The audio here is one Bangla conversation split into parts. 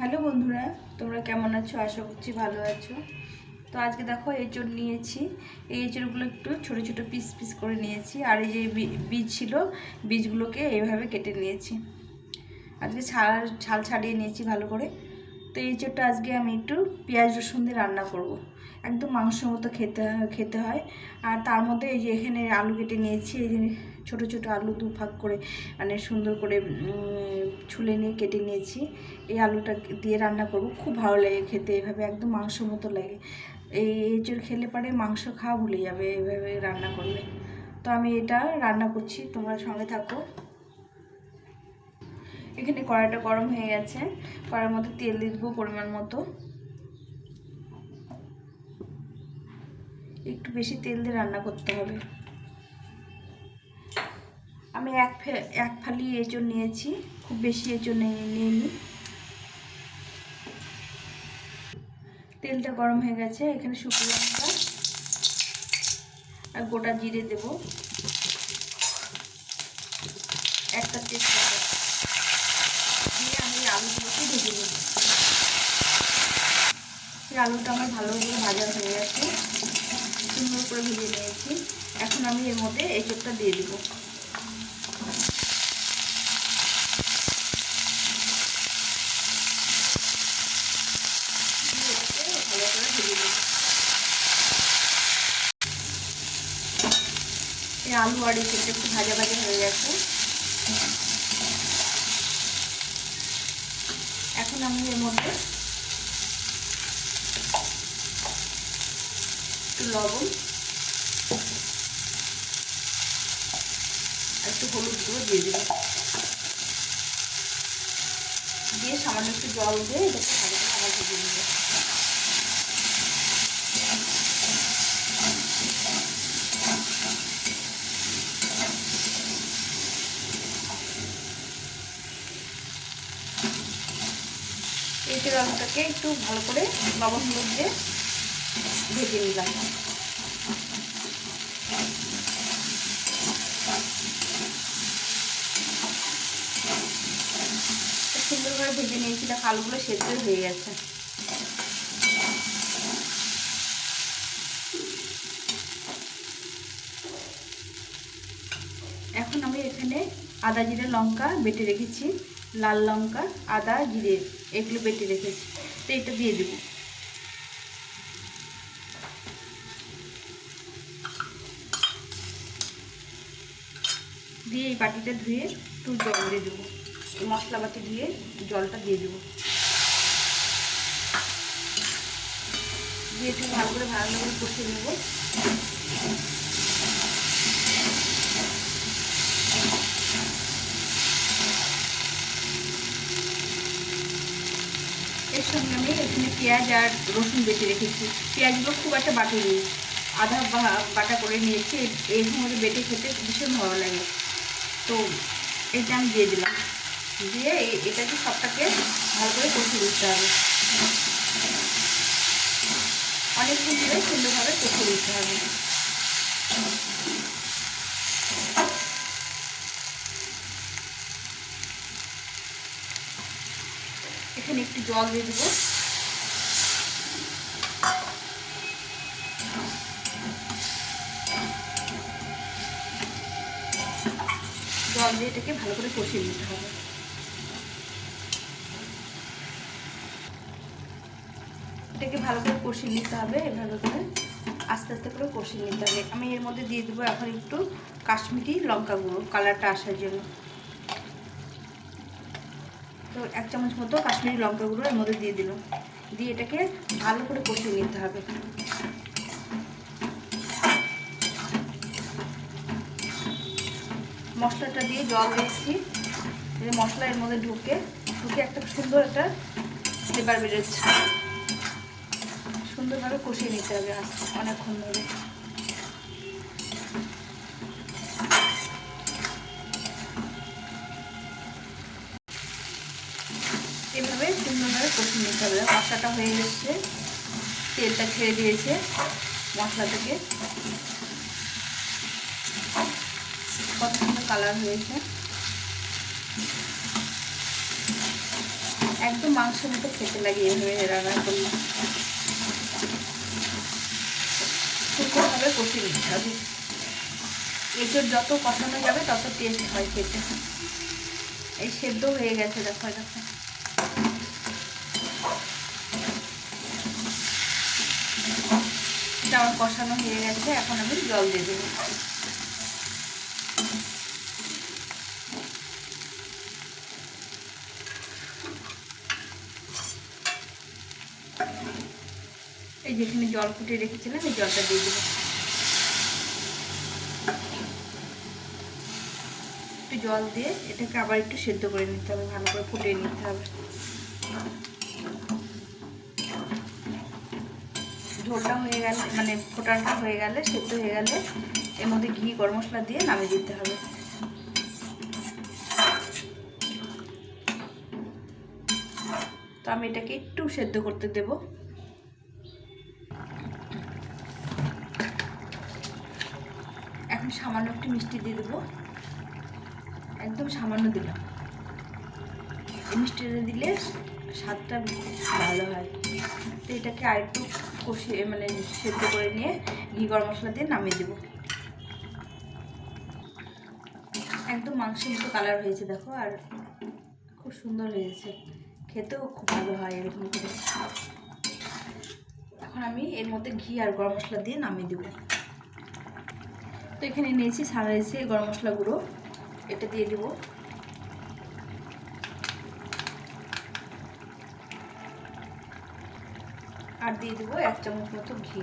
হ্যালো বন্ধুরা, তোমরা কেমন আছো? আশা করছি ভালো আছো। তো আজকে দেখো, এঁচড় নিয়েছি। এই এঁচড়গুলো একটু ছোট ছোট পিস পিস করে নিয়েছি। আর এই যে বীজ ছিল, বীজগুলোকে এইভাবে কেটে নিয়েছি। আজকে ছাল ছাল ছাড়িয়ে নিয়েছি ভালো করে। তো এই এঁচড়টা আজকে আমি একটু পেঁয়াজ রসুন দিয়ে রান্না করব। একদম মাংসের মতো খেতে খেতে হয়। আর তার মধ্যে এই যে এখানে আলু কেটে নিয়েছি, এই যে ছোটো ছোটো আলু দু ভাগ করে মানে সুন্দর করে ছুলে নিয়ে কেটে নিয়েছি। এই আলুটা দিয়ে রান্না করব। খুব ভালো লাগে খেতে, এভাবে একদম মাংস মতো লাগে। এই এঁচড় খেলে পরে মাংস খাওয়া ভুলে যাবে, এভাবে রান্না করলে। তো আমি এটা রান্না করছি, তোমরা সঙ্গে থাকো। এখানে কড়াইটা গরম হয়ে গেছে। কড়াইয়ের মধ্যে তেল দিয়ে দেবো পরিমাণ মতো। একটু বেশি তেল দিয়ে রান্না করতে হবে। আমি এক এক ফালি এঁচড় নিয়েছি, খুব বেশি এঁচড় নিয়ে তেলটা গরম হয়ে গেছে, এখানে শুকনো লঙ্কা আর গোটা জিরে দেব। একটা দিয়ে আমি আলুগুলোকে ভেজে নেব। আলুটা আমার ভালোভাবে ভাজা হয়ে গেছে। সুন্দর করে ভেজে নিয়েছি। এখন আমি এর মধ্যে এঁচড়টা দিয়ে দিব দিয়ে এটাকে ভালো করে ভেজে নেব এই আলু আর এঁচড়টা একটু ভাজা ভাজা হয়ে গেছে। এখন আমি এর মধ্যে একটু লবণ একটু হলুদ গুঁড়ো দিয়ে দেবো। দিয়ে সামান্য একটু জল দিয়ে এটাকে ভালো করে ভেজে নেব। এঁচড় আলুটাকে একটু ভালো করে লবণ হলুদ দিয়ে ভেজে নিলাম। সুন্দরভাবে ভেজে নিয়েছি, দেখো আলুগুলো সেদ্ধ হয়ে গেছে। এখন আমি এখানে আদা, জিরে, লঙ্কা বেটে রেখেছি। লাল লঙ্কা, আদা, জিরে এগুলো বেটে রেখেছি। তো এটা দিয়ে দেবো। দিয়ে এই বাটিটা ধুয়ে একটু জল দিয়ে দেবো। মশলা বাটি দিয়ে জলটা দিয়ে দেবো। দিয়ে একটু ভালো করে ভালো করে কষিয়ে নেব। এর সঙ্গে আমি এখানে পেঁয়াজ আর রসুন বেটে রেখেছি। পেঁয়াজগুলো খুব একটা বাটিনি আধা বাটা করে নিয়েছি। এই- মধ্যে বেটে খেতে ভীষণ ভালো লাগে। তো এটা আমি দিয়ে দিলাম। দিয়ে এটাকে সবটাকে ভালো করে কষিয়ে দিতে হবে। অনেকক্ষণ ধরে সুন্দরভাবে কষিয়ে দিতে হবে। এখানে একটু জল দিয়ে দেবো। জল দিয়ে এটাকে ভালো করে কষিয়ে নিতে হবে। এটাকে ভালো করে কষিয়ে নিতে হবে, এভাবে করে আস্তে আস্তে করে কষিয়ে নিতে হবে। আমি এর মধ্যে দিয়ে দেবো এখন একটু কাশ্মীরি লঙ্কা গুঁড়ো কালারটা আসার জন্য। তো এক চামচ মতো কাশ্মীরি লঙ্কা গুঁড়ো এর মধ্যে দিয়ে দিল। দিয়ে এটাকে ভালো করে কষিয়ে নিতে হবে। মশলাটা দিয়ে জল এই মশলা এর মধ্যে ঢুকে ঢুকে একটা সুন্দর একটা ফ্লেভার বেরোচ্ছে। সুন্দরভাবে কষিয়ে নিতে হবে অনেকক্ষণ ধরে। এভাবে সুন্দরভাবে কষিয়ে নিতে হবে। মশলাটা হয়ে গেছে তেলটা ছেড়ে দিয়েছে মশলা থেকে। সুন্দর কালার হয়েছে। একদম মাংস মতো খেতে লাগে এভাবে রান্না করলে শুকনোভাবে কষিয়ে নিতে হবে। এঁচড় যত কষানো যাবে তত টেস্ট হয় খেতে। এই সেদ্ধ হয়ে গেছে, দেখো দেখো। আমার কষানো হয়ে গেছে, এখন আমি জল দিয়ে দেবো। এই যেখানে জল ফুটিয়ে রেখেছিলাম, এই জলটা দিয়ে দেবো। একটু জল দিয়ে এটাকে আবার একটু সেদ্ধ করে নিতে হবে, ভালো করে ফুটিয়ে নিতে হবে। ঝোলটা হয়ে গেলে মানে ফোটানটা হয়ে গেলে, সেদ্ধ হয়ে গেলে এর মধ্যে ঘি, গরম মশলা দিয়ে নামিয়ে দিতে হবে। তো আমি এটাকে একটু সেদ্ধ করতে দেব। এখন সামান্য একটু মিষ্টি দিয়ে দেবো। একদম সামান্য দিলাম। মিষ্টিটা দিলে স্বাদটা ভালো হয়। তো এটাকে আরেকটু কষিয়ে মানে সেদ্ধ করে নিয়ে ঘি গরম মশলা দিয়ে নামিয়ে দেবো। একদম মাংসের মতো কালার হয়েছে, দেখো, আর খুব সুন্দর হয়েছে। খেতেও খুব ভালো হয় এরকম করে। এখন আমি এর মধ্যে ঘি আর গরম মশলা দিয়ে নামিয়ে দেবো। তো এখানে নিয়েছি সারা গরম মশলা গুঁড়ো। এটা দিয়ে দেবো। আর দিয়ে দেবো এক চামচ মতো ঘি।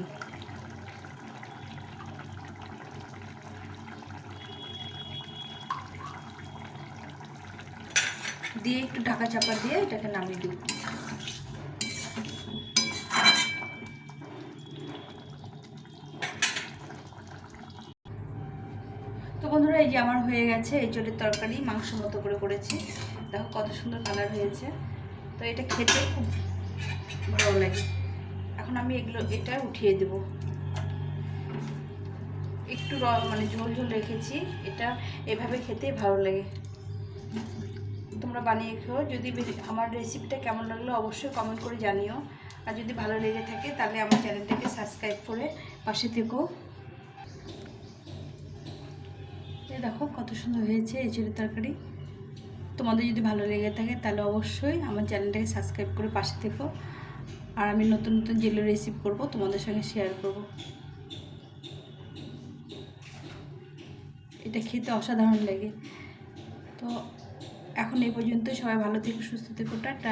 দিয়ে একটু ঢাকা চাপা দিয়ে এটাকে নামিয়ে দেবো। তো বন্ধুরা, এই যে আমার হয়ে গেছে এই চোরের তরকারি, মাংস মতো করে করেছি। দেখো কত সুন্দর কালার হয়েছে। তো এটা খেতে খুব ভালো লাগে। এখন আমি এগুলো, এটা উঠিয়ে দেব। একটু মানে ঝোল ঝোল রেখেছি। এটা এভাবে খেতে ভালো লাগে। তোমরা বানিয়ে খেও। যদি আমার রেসিপিটা কেমন লাগল অবশ্যই কমেন্ট করে জানিও। আর যদি ভালো লেগে থাকে, তাহলে আমার চ্যানেলটাকে সাবস্ক্রাইব করে পাশে থেকো। এই দেখো কত সুন্দর হয়েছে এই তরকারি। তোমাদের যদি ভালো লেগে থাকে, তাহলে অবশ্যই আমার চ্যানেলটাকে সাবস্ক্রাইব করে পাশে থেকো। আর আমি নতুন নতুন জেলে রেসিপি করব তোমাদের সঙ্গে শেয়ার করব। এটা খেতে অসাধারণ লাগে। তো এখন এই পর্যন্ত সবাই ভালো থেকে, সুস্থ থেকো, টাটা।